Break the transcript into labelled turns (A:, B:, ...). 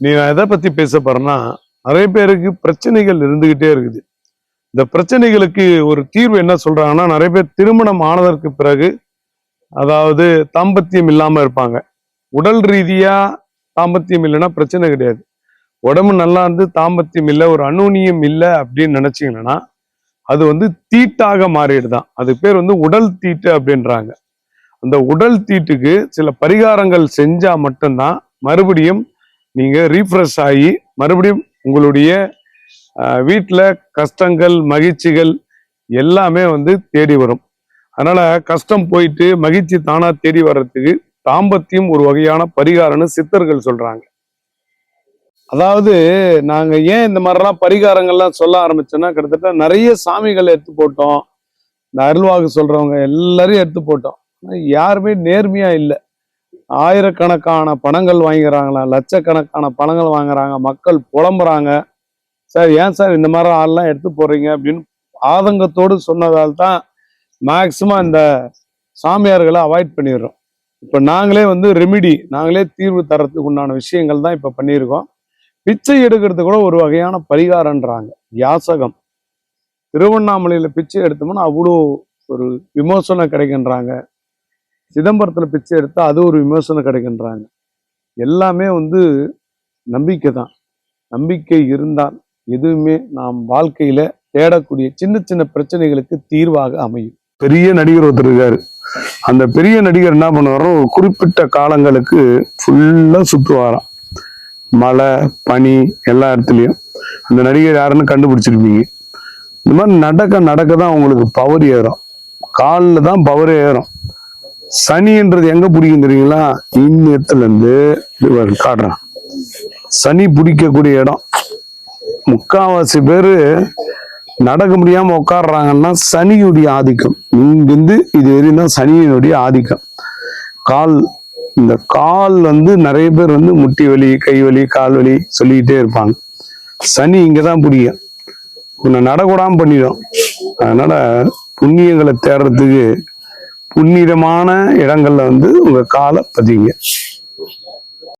A: நீ நான் எதை பத்தி பேச போறேன்னா நிறைய பேருக்கு பிரச்சனைகள் இருந்துகிட்டே இருக்குது. இந்த பிரச்சனைகளுக்கு ஒரு தீர்வு என்ன சொல்றாங்கன்னா நிறைய பேர் திருமணம் ஆனதற்கு பிறகு அதாவது தாம்பத்தியம் இல்லாம இருப்பாங்க. உடல் ரீதியா தாம்பத்தியம் இல்லைன்னா பிரச்சனை கிடையாது. உடம்பு நல்லா இருந்து தாம்பத்தியம் இல்லை ஒரு அனூனியம் இல்லை அப்படின்னு நினைச்சீங்கன்னா அது வந்து தீட்டாக மாறிடுதான். அது பேர் வந்து உடல் தீட்டு அப்படின்றாங்க. அந்த உடல் தீட்டுக்கு சில பரிகாரங்கள் செஞ்சா மட்டும்தான் மறுபடியும் நீங்கள் ரீஃப்ரெஷ் ஆகி மறுபடியும் உங்களுடைய வீட்டில் கஷ்டங்கள் மகிழ்ச்சிகள் எல்லாமே வந்து தேடி வரும். அதனால் கஷ்டம் போயிட்டு மகிழ்ச்சி தானாக தேடி வர்றதுக்கு தாம்பத்தியம் ஒரு வகையான பரிகாரம்னு சித்தர்கள் சொல்கிறாங்க அதாவது நாங்கள் ஏன் இந்த மாதிரிலாம் பரிகாரங்கள்லாம் சொல்ல ஆரம்பிச்சோன்னா கிட்டத்தட்ட நிறைய சாமிகளை எடுத்து போட்டோம். இந்த அருள்வாக்கு சொல்கிறவங்க எல்லாரையும் எடுத்து போட்டோம். யாருமே நேர்மையாக இல்லை. ஆயிரக்கணக்கான பணங்கள் வாங்கிக்கிறாங்களா லட்சக்கணக்கான பணங்கள் வாங்குறாங்க. மக்கள் புலம்புறாங்க. சார் ஏன் சார் இந்த மாதிரி ஆள்லாம் எடுத்து போடுறீங்க? அப்படின்னு ஆதங்கத்தோடு சொன்னதால் தான் மேக்சிமம் இந்த சாமியார்களை அவாய்ட் பண்ணிடுறோம். இப்போ நாங்களே வந்து ரெமிடி நாங்களே தீர்வு தரத்துக்கு உண்டான விஷயங்கள் தான் இப்போ பண்ணியிருக்கோம். பிச்சை எடுக்கிறது கூட ஒரு வகையான பரிகாரன்றாங்க. யாசகம். திருவண்ணாமலையில் பிச்சை எடுத்தோம்னா அவ்வளோ ஒரு விமோசனம் கிடைக்கின்றாங்க. சிதம்பரத்தில் பிச்சை எடுத்தால் அது ஒரு விமர்சனம் கிடைக்கின்றாங்க. எல்லாமே வந்து நம்பிக்கை தான். நம்பிக்கை இருந்தால் எதுவுமே நாம் வாழ்க்கையில் தேடக்கூடிய சின்ன சின்ன பிரச்சனைகளுக்கு தீர்வாக அமையும். பெரிய நடிகர் ஒருத்தர் இருக்காரு. அந்த பெரிய நடிகர் என்ன பண்ணுவாரோ ஒரு குறிப்பிட்ட காலங்களுக்கு ஃபுல்லாக சுற்றுவாராம். மழை பனி எல்லா இடத்துலையும். அந்த நடிகர் யாருன்னு கண்டுபிடிச்சிருப்பீங்க. இந்த மாதிரி நடக்க நடக்க தான் உங்களுக்கு பவர் ஏறும். காலில் தான் பவர் ஏறும். சனின்றது எங்க பிடிக்கும் தெரியுங்களா? இந்த இடத்துல இருந்து இது காட்டுறேன். சனி பிடிக்கக்கூடிய இடம். முக்காவாசி பேரு நடக்க முடியாம உட்காடுறாங்கன்னா சனியுடைய ஆதிக்கம். இங்கிருந்து இது வரையும் தான் சனியினுடைய ஆதிக்கம். கால் இந்த கால் வந்து நிறைய பேர் வந்து முட்டி வலி கை வலி கால் வலி சொல்லிக்கிட்டே இருப்பாங்க. சனி இங்கதான் பிடிக்கும். உன்னை நடக்கூடாம பண்ணிடும். அதனால புண்ணியங்களை தேடுறதுக்கு புண்ணிதமான இடங்கள்ல வந்து உங்க காலை பதிங்க.